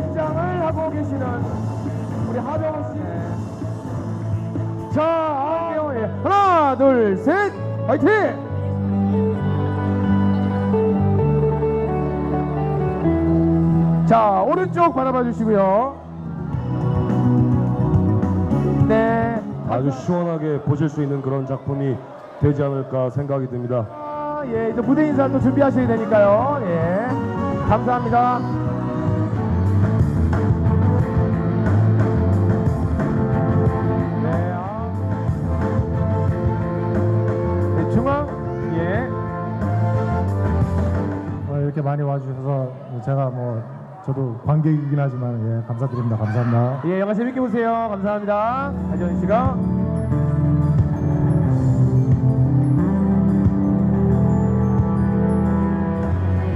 입장을 하고 계시는 우리 하정우 씨. 네. 자, 하정우 예. 하나, 둘, 셋, 화이팅! 자 오른쪽 바라봐 주시고요 네 아주 시원하게 보실 수 있는 그런 작품이 되지 않을까 생각이 듭니다 아, 예 이제 무대 인사도 준비하셔야 되니까요 예 감사합니다 이렇게 많이 와주셔서 제가 뭐 저도 관객이긴 하지만 예, 감사드립니다. 감사합니다. 예, 영화 재밌게 보세요. 감사합니다. 하지원 씨가.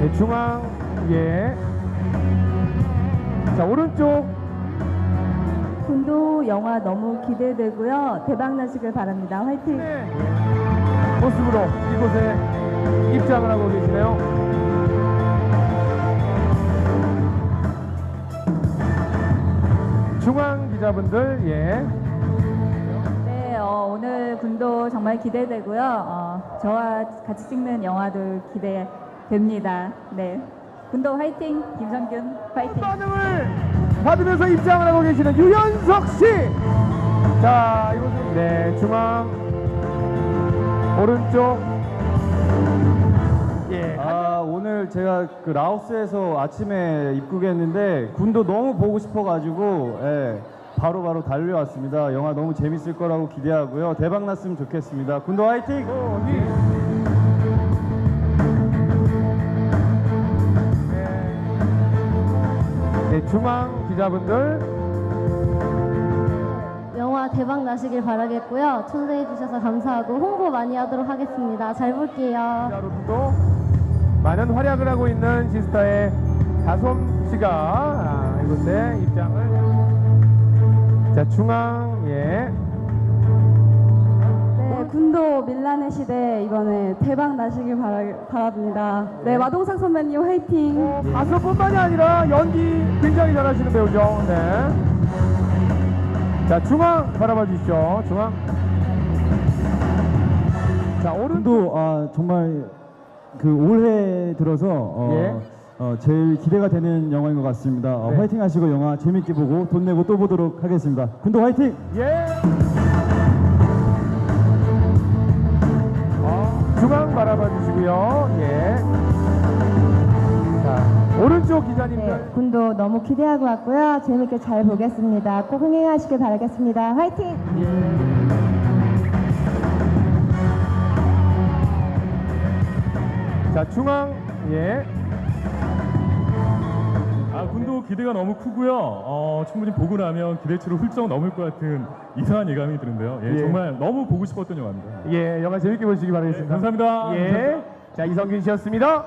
네, 중앙, 예. 자, 오른쪽. 군도 영화 너무 기대되고요. 대박 나시길 바랍니다. 화이팅! 네. 모습으로 이곳에 입장을 하고 계시네요. 중앙 기자분들, 예. 네, 어, 오늘 군도 정말 기대되고요. 어, 저와 같이 찍는 영화도 기대됩니다. 네. 군도 화이팅! 김성균 화이팅! 반응을 받으면서 입장을 하고 계시는 유연석 씨. 자, 이곳은 네 중앙 오른쪽. 예. 아 오늘 제가 그 라오스에서 아침에 입국했는데 군도 너무 보고 싶어가지고 예, 바로바로 달려왔습니다. 영화 너무 재밌을 거라고 기대하고요. 대박 났으면 좋겠습니다. 군도 화이팅! 네. 네, 중앙 기자분들. 영화 대박 나시길 바라겠고요. 초대해 주셔서 감사하고 홍보 많이 하도록 하겠습니다. 잘 볼게요. 여러분도 많은 활약을 하고 있는 시스타의 다솜 씨가 아, 이곳에 입장을. 자, 중앙 예. 네, 군도 밀란의 시대 이번에 대박 나시길 바라, 바랍니다. 네, 마동석 선배님 화이팅! 어, 가수뿐만이 아니라 연기 굉장히 잘하시는 배우죠. 네. 자, 중앙 바라봐 주시죠. 중앙. 자, 오른쪽. 군도 아, 정말 그 올해 들어서 어, 예. 어, 제일 기대가 되는 영화인 것 같습니다. 어, 네. 화이팅 하시고 영화 재밌게 보고 돈 내고 또 보도록 하겠습니다. 군도 화이팅! 예. 어, 중앙 바라봐 주시고요. 예. 자, 오른쪽 기자님들. 네, 군도 너무 기대하고 왔고요. 재밌게 잘 보겠습니다. 꼭 흥행하시길 바라겠습니다. 화이팅! 자, 중앙. 예. 아, 군도 기대가 너무 크고요. 어, 충분히 보고 나면 기대치를 훌쩍 넘을 것 같은 이상한 예감이 드는데요. 예, 예. 정말 너무 보고 싶었던 영화입니다. 예, 영화 재밌게 보시기 바라겠습니다. 네, 감사합니다. 예. 자, 이성균 씨였습니다.